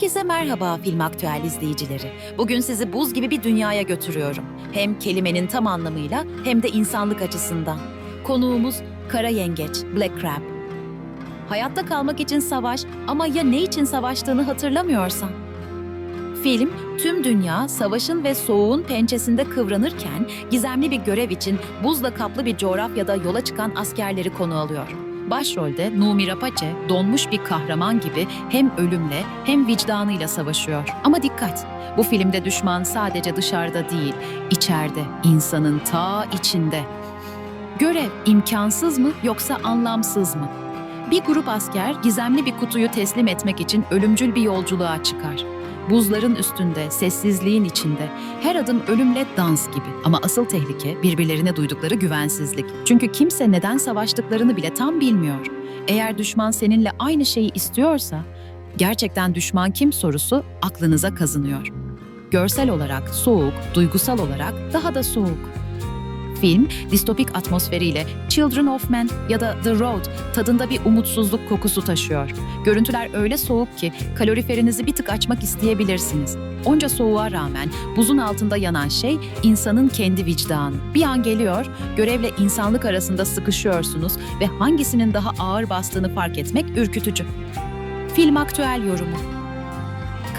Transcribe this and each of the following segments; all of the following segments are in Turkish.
Herkese merhaba Film Aktüel izleyicileri. Bugün sizi buz gibi bir dünyaya götürüyorum. Hem kelimenin tam anlamıyla hem de insanlık açısından. Konuğumuz Kara Yengeç, Black Crab. Hayatta kalmak için savaş ama ya ne için savaştığını hatırlamıyorsan? Film, tüm dünya savaşın ve soğuğun pençesinde kıvranırken gizemli bir görev için buzla kaplı bir coğrafyada yola çıkan askerleri konu alıyor. Başrolde Numi Rapace donmuş bir kahraman gibi hem ölümle hem vicdanıyla savaşıyor. Ama dikkat! Bu filmde düşman sadece dışarıda değil, içeride, insanın ta içinde. Görev imkansız mı yoksa anlamsız mı? Bir grup asker gizemli bir kutuyu teslim etmek için ölümcül bir yolculuğa çıkar. Buzların üstünde, sessizliğin içinde, her adım ölümle dans gibi. Ama asıl tehlike birbirlerine duydukları güvensizlik. Çünkü kimse neden savaştıklarını bile tam bilmiyor. Eğer düşman seninle aynı şeyi istiyorsa, gerçekten düşman kim sorusu aklınıza kazınıyor. Görsel olarak soğuk, duygusal olarak daha da soğuk. Film, distopik atmosferiyle Children of Men ya da The Road tadında bir umutsuzluk kokusu taşıyor. Görüntüler öyle soğuk ki kaloriferinizi bir tık açmak isteyebilirsiniz. Onca soğuğa rağmen buzun altında yanan şey insanın kendi vicdanı. Bir an geliyor, görevle insanlık arasında sıkışıyorsunuz ve hangisinin daha ağır bastığını fark etmek ürkütücü. Film aktüel yorumu.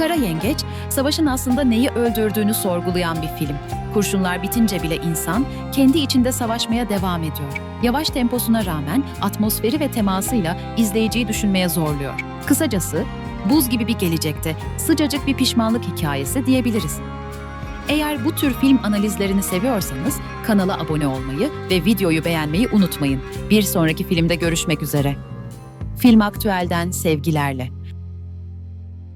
Kara Yengeç, savaşın aslında neyi öldürdüğünü sorgulayan bir film. Kurşunlar bitince bile insan kendi içinde savaşmaya devam ediyor. Yavaş temposuna rağmen atmosferi ve temasıyla izleyiciyi düşünmeye zorluyor. Kısacası buz gibi bir gelecekte sıcacık bir pişmanlık hikayesi diyebiliriz. Eğer bu tür film analizlerini seviyorsanız kanala abone olmayı ve videoyu beğenmeyi unutmayın. Bir sonraki filmde görüşmek üzere. Film Aktüel'den sevgilerle.